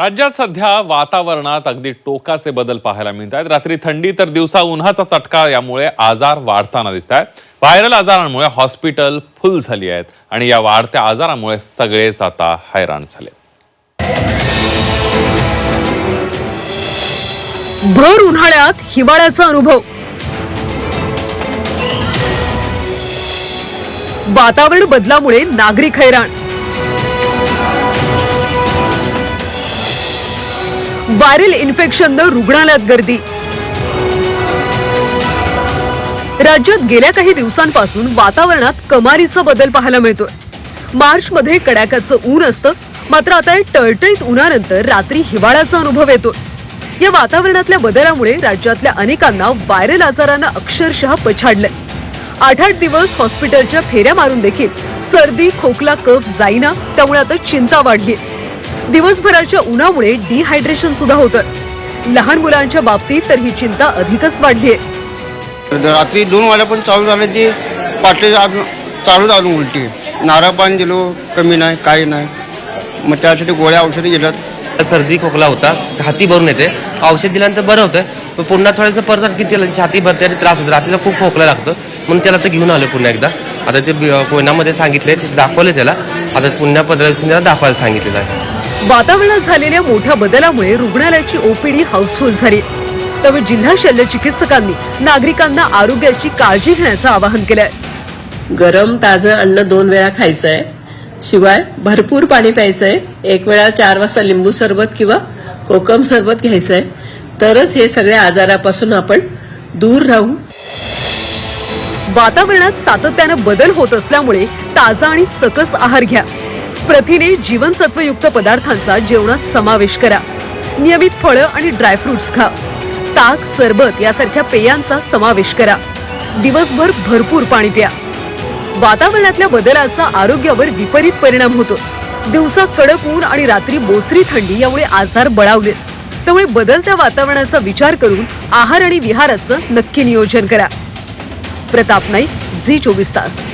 राज्यात सध्या वातावरणात अगदी टोकाचे बदल पाहायला मिळत आहेत रात्री थंडी तर दिवसा उन्हाचा चटका यामुळे आजार वाढताना दिसत आहेत व्हायरल आजारांमुळे हॉस्पिटल फुल झाली आहेत आणि या वाढत्या आजारामुळे सगळेच आता हैराण झाले भर उन्हाळ्यात हिवाळ्याचा अनुभव. वातावरण बदलामुळे नागरिक हैराण. व्हायरल इन्फेक्शननं रुग्णालयात गर्दी. राज्यात गेल्या काही दिवसांपासून वातावरणात कमारीचा बदल पाहायला मिळतोय. मार्चमध्ये कडाक्याचं ऊन असतं मात्र आता या टळटळीत उन्हानंतर रात्री हिवाळ्याचा अनुभव येतो या वातावरणातल्या बदलामुळे राज्यातल्या अनेकांना व्हायरल आजारानं अक्षरशः पछाडलंय. आठ आठ दिवस हॉस्पिटलच्या फेऱ्या मारून देखील सर्दी खोकला कफ जाईना त्यामुळे आता चिंता वाढली दिवसभराच्या उन्हामुळे डिहायड्रेशन सुद्धा होतं. लहान मुलांच्या बाबतीत तर ही चिंता अधिकच वाढली आहे रात्री दोन वाजल्या पण चालू झालं ते पाटे अजून चालू झालं उलटी. नारळ पाणी दिलो कमी नाही काही नाही. मग त्यासाठी गोळ्या औषधी गेल्यात सर्दी खोकला होता. छाती भरून येते. औषध दिल्यानंतर बरं होतं. पण पुन्हा थोडंसं परत आणखी त्याला छाती भरते आणि त्रास होतो. रात्रीचा खूप खोकला लागतो. म्हणून त्याला तर घेऊन आलो पुन्हा एकदा. आता ते कोयनामध्ये सांगितले ते दाखवले त्याला. आता पुन्हा पंधरा दिवसांनी त्याला दाखवायला सांगितलेलं आहे. वातावरणात झालेल्या मोठ्या बदलामुळे रुग्णालयाची ओपीडी हाऊसफुल झाली. त्यामुळे जिल्हा शल्य चिकित्सकांनी नागरिकांना आरोग्याची काळजी घेण्याचं आवाहन केलंय. गरम ताजं अन्न दोन वेळा खायचं आहे शिवाय भरपूर पाणी प्यायचं आहे एक वेळा चार वाजता लिंबू सरबत किंवा कोकम सरबत घ्यायचं आहे तरच हे सगळ्या आजारापासून आपण दूर राहू. वातावरणात सातत्यानं बदल होत असल्यामुळे ताजा आणि सकस आहार घ्या. प्रथिने जीवनसत्वयुक्त पदार्थांचा जेवणात समावेश करा. नियमित फळं आणि ड्रायफ्रुट्स खा. ताक सरबत यासारख्या पेयांचा समावेश करा. दिवसभर भरपूर पाणी प्या. वातावरणातल्या बदलाचा आरोग्यावर विपरीत परिणाम होतो. दिवसा कडक ऊन आणि रात्री बोचरी थंडी यामुळे आजार बळावले. त्यामुळे बदलत्या वातावरणाचा विचार करून आहार आणि विहाराचं नक्की नियोजन करा. प्रताप नाईक झी चोवीस तास.